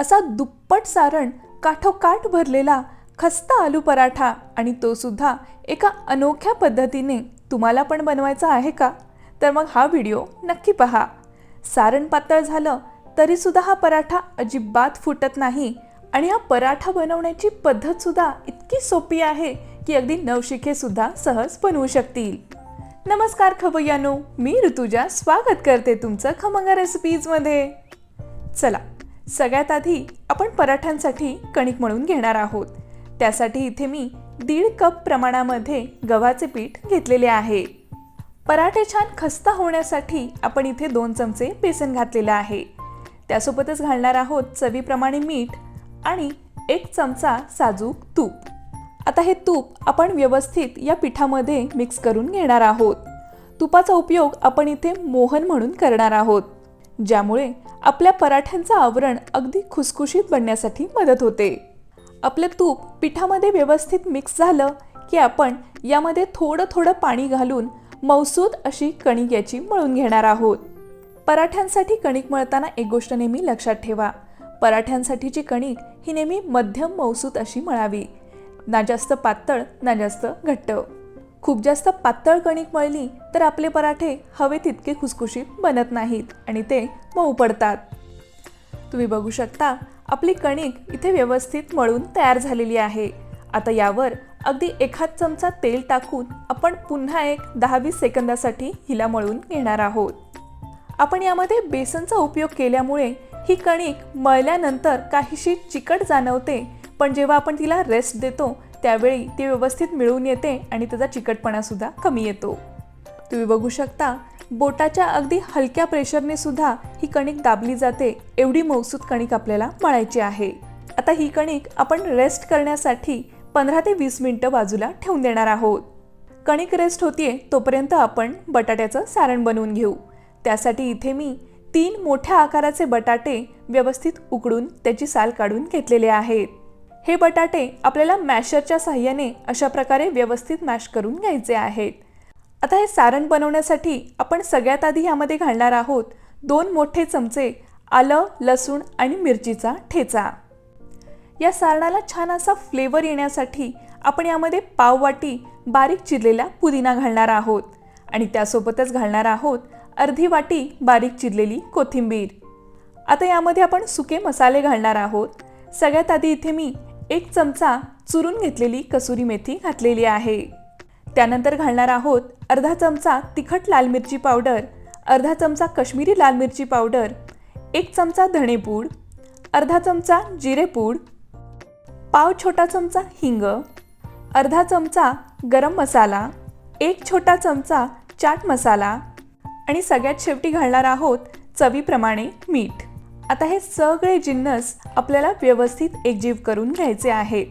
असा दुप्पट सारण काठोकाठ भरलेला खस्ता आलू पराठा आणि तो सुद्धा एका अनोख्या पद्धतीने तुम्हाला पण बनवायचा आहे का? तर मग हा व्हिडिओ नक्की पहा. सारण पातळ झालं तरीसुद्धा हा पराठा अजिबात फुटत नाही आणि हा पराठा बनवण्याची पद्धतसुद्धा इतकी सोपी आहे की अगदी नवशिखेसुद्धा सहज बनवू शकतील. नमस्कार खवय्यानो मी ऋतुजा. स्वागत करते तुमचं खमंगा रेसिपीजमध्ये चला सगळ्यात आधी आपण पराठ्यांसाठी कणिक मळून घेणार आहोत. त्यासाठी इथे मी दीड कप प्रमाणामध्ये गव्हाचे पीठ घेतलेले आहे. पराठे छान खस्ता होण्यासाठी आपण इथे दोन चमचे बेसन घातलेलं आहे. त्यासोबतच घालणार आहोत चवीप्रमाणे मीठ आणि एक चमचा साजूक तूप. आता हे तूप आपण व्यवस्थित या पिठामध्ये मिक्स करून घेणार आहोत. तुपाचा उपयोग आपण इथे मोहन म्हणून करणार आहोत. ज्यामुळे आपल्या पराठ्यांचं आवरण अगदी खुसखुशीत बनण्यासाठी मदत होते. आपलं तूप पिठामध्ये व्यवस्थित मिक्स झालं की आपण यामध्ये थोडं थोडं पाणी घालून मौसूद अशी कणिक याची मळून घेणार आहोत. पराठ्यांसाठी कणिक मळताना एक गोष्ट नेहमी लक्षात ठेवा. पराठ्यांसाठीची कणिक ही नेहमी मध्यम मौसूद अशी मळावी. ना जास्त पातळ ना जास्त घट्ट. खूप जास्त पातळ कणिक मळली तर आपले पराठे हवे तितके खुसखुशीत बनत नाहीत आणि ते मऊ पडतात. तुम्ही बघू शकता आपली कणिक इथे व्यवस्थित मळून तयार झालेली आहे. आता यावर अगदी एखाद चमचा तेल टाकून आपण पुन्हा एक दहा वीस सेकंदासाठी हिला मळून घेणार आहोत. आपण यामध्ये बेसनचा उपयोग केल्यामुळे ही कणिक मळल्यानंतर काहीशी चिकट जाणवते पण जेव्हा आपण तिला रेस्ट देतो त्यावेळी ती व्यवस्थित मिळून येते आणि त्याचा चिकटपणासुद्धा कमी येतो. तुम्ही बघू शकता बोटाच्या अगदी हलक्या प्रेशरने सुद्धा ही कणिक दाबली जाते एवढी मौसूद कणिक आपल्याला मळायची आहे. आता ही कणिक आपण रेस्ट करण्यासाठी पंधरा ते वीस मिनटं बाजूला ठेवून देणार आहोत. कणिक रेस्ट होतीये तोपर्यंत आपण बटाट्याचं सारण बनवून घेऊ. त्यासाठी इथे मी तीन मोठ्या आकाराचे बटाटे व्यवस्थित उकडून त्याची साल काढून घेतलेले आहेत. हे बटाटे आपल्याला मॅशरच्या साह्याने अशा प्रकारे व्यवस्थित मॅश करून घ्यायचे आहेत. आता हे सारण बनवण्यासाठी आपण सगळ्यात आधी यामध्ये घालणार आहोत दोन मोठे चमचे आलं लसूण आणि मिरचीचा ठेचा. या सारणाला छान असा फ्लेवर येण्यासाठी आपण यामध्ये पाववाटी बारीक चिरलेला पुदिना घालणार आहोत आणि त्यासोबतच घालणार आहोत अर्धी वाटी बारीक चिरलेली कोथिंबीर. आता यामध्ये आपण सुके मसाले घालणार आहोत. सगळ्यात आधी इथे मी एक चमचा चुरून घेतलेली कसुरी मेथी घातलेली आहे. त्यानंतर घालणार आहोत अर्धा चमचा तिखट लाल मिरची पावडर अर्धा चमचा कश्मीरी लाल मिरची पावडर एक चमचा धणेपूड अर्धा चमचा जिरेपूड पाव छोटा चमचा हिंग अर्धा चमचा गरम मसाला एक छोटा चमचा चाट मसाला आणि सगळ्यात शेवटी घालणार आहोत चवीप्रमाणे मीठ. आता हे सगळे जिन्नस आपल्याला व्यवस्थित एकजीव करून घ्यायचे आहे.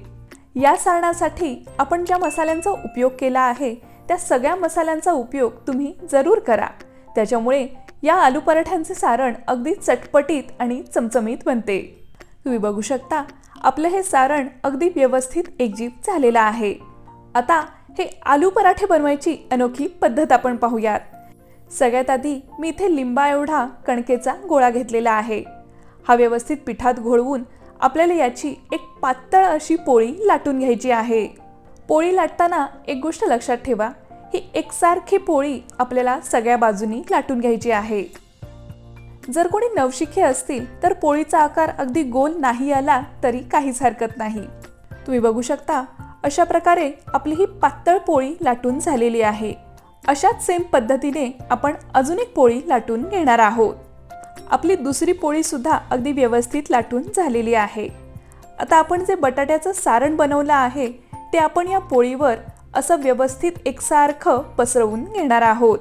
या सारणासाठी आपण ज्या मसाल्यांचा उपयोग केला आहे त्या सगळ्या मसाल्यांचा उपयोग तुम्ही जरूर करा. त्याच्यामुळे या आलू पराठ्यांचे सारण अगदी चटपटीत आणि चमचमीत बनते. तुम्ही बघू शकता आपलं हे सारण अगदी व्यवस्थित एकजीव झालेलं आहे. आता हे आलू पराठे बनवायची अनोखी पद्धत आपण पाहूयात. सगळ्यात आधी मी इथे लिंबा एवढा कणकेचा गोळा घेतलेला आहे. हा व्यवस्थित पिठात घोळवून आपल्याला याची एक पातळ अशी पोळी लाटून घ्यायची आहे. पोळी लाटताना एक गोष्ट लक्षात ठेवा ही एकसारखी पोळी आपल्याला सगळ्या बाजूनी लाटून घ्यायची आहे. जर कोणी नवशिखे असतील तर पोळीचा आकार अगदी गोल नाही आला तरी काहीच हरकत नाही. तुम्ही बघू शकता अशा प्रकारे आपली ही पातळ पोळी लाटून झालेली आहे. अशाच सेम पद्धतीने आपण अजून एक पोळी लाटून घेणार आहोत. आपली दुसरी पोळीसुद्धा अगदी व्यवस्थित लाटून झालेली आहे. आता आपण जे बटाट्याचं सारण बनवलं आहे ते आपण या पोळीवर असं व्यवस्थित एकसारखं पसरवून घेणार आहोत.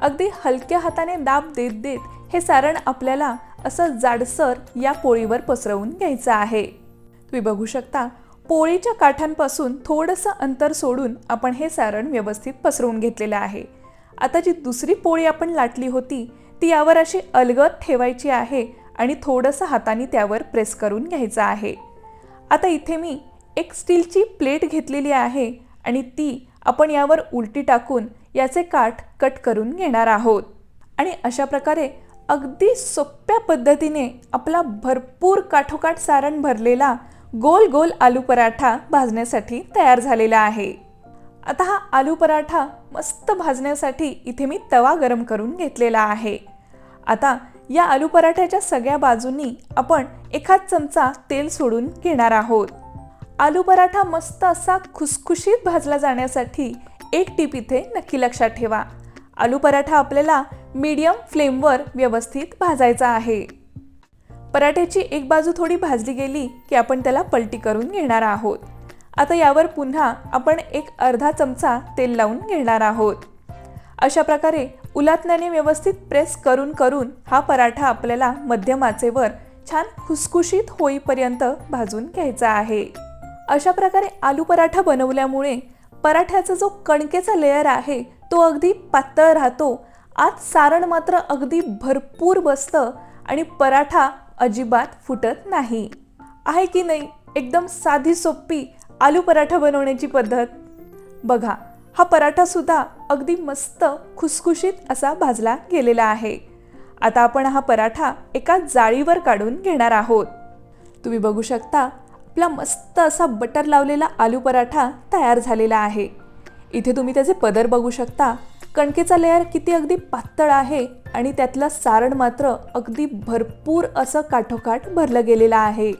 अगदी हलक्या हाताने दाब देत देत हे सारण आपल्याला असं जाडसर या पोळीवर पसरवून घ्यायचं आहे. तुम्ही बघू शकता पोळीच्या काठांपासून थोडंसं अंतर सोडून आपण हे सारण व्यवस्थित पसरवून घेतलेलं आहे. आता जी दुसरी पोळी आपण लाटली होती ती यावर अशी अलगद ठेवायची आहे आणि थोडंसं हाताने त्यावर प्रेस करून घ्यायचं आहे. आता इथे मी एक स्टीलची प्लेट घेतलेली आहे आणि ती आपण यावर उलटी टाकून याचे काठ कट करून घेणार आहोत. आणि अशा प्रकारे अगदी सोप्या पद्धतीने आपला भरपूर काठोकाठ सारण भरलेला गोल गोल आलू पराठा भाजण्यासाठी तयार झालेला आहे. आता हा आलू पराठा मस्त भाजण्यासाठी इथे मी तवा गरम करून घेतलेला आहे. आता या आलू पराठ्याच्या सगळ्या बाजूंनी आपण एखाद चमचा तेल सोडून घेणार आहोत. आलू पराठा मस्त असा खुसखुशीत भाजला जाण्यासाठी एक टीप इथे नक्की लक्षात ठेवा. आलू पराठा आपल्याला मीडियम फ्लेमवर व्यवस्थित भाजायचा आहे. पराठ्याची एक बाजू थोडी भाजली गेली की आपण त्याला पलटी करून घेणार आहोत. आता यावर पुन्हा आपण एक अर्धा चमचा तेल लावून घेणार आहोत. अशा प्रकारे उलातण्याने व्यवस्थित प्रेस करून करून हा पराठा आपल्याला मध्यमाचेवर छान खुसखुशीत होईपर्यंत भाजून घ्यायचा आहे. अशा प्रकारे आलू पराठा बनवल्यामुळे पराठ्याचा जो कणकेचा लेअर आहे तो अगदी पातळ राहतो. आत सारण मात्र अगदी भरपूर बसतं आणि पराठा अजिबात फुटत नाही. आहे की नाही? एकदम साधी सोपी आलू पराठा बनवण्याची पद्धत. बघा हा पराठा सुद्धा अगदी मस्त खुसखुशीत असा भाजला गेलेला आहे. आता आपण हा पराठा एका जाळीवर काढून घेणार आहोत. तुम्ही बघू शकता आपला मस्त असा बटर लावलेला आलू पराठा तयार झालेला आहे. इथे तुम्ही त्याचे पदर बघू शकता. कणकेचा लेअर किती अगदी पातळ आहे आणि त्यातलं सारण मात्र अगदी भरपूर असं काठोकाठ भरलं गेलेलं आहे.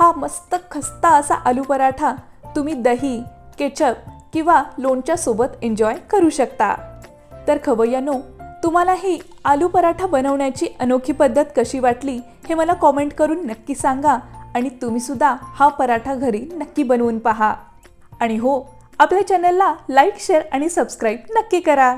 हा मस्त खस्ता असा आलू पराठा तुम्ही दही केचप किंवा लोणच्यासोबत एन्जॉय करू शकता. तर खवय्यानो तुम्हाला ही आलू पराठा बनवण्याची अनोखी पद्धत कशी वाटली हे मला कॉमेंट करून नक्की सांगा आणि तुम्हीसुद्धा हा पराठा घरी नक्की बनवून पहा. आणि हो आपल्या चॅनलला लाईक शेअर आणि सबस्क्राईब नक्की करा.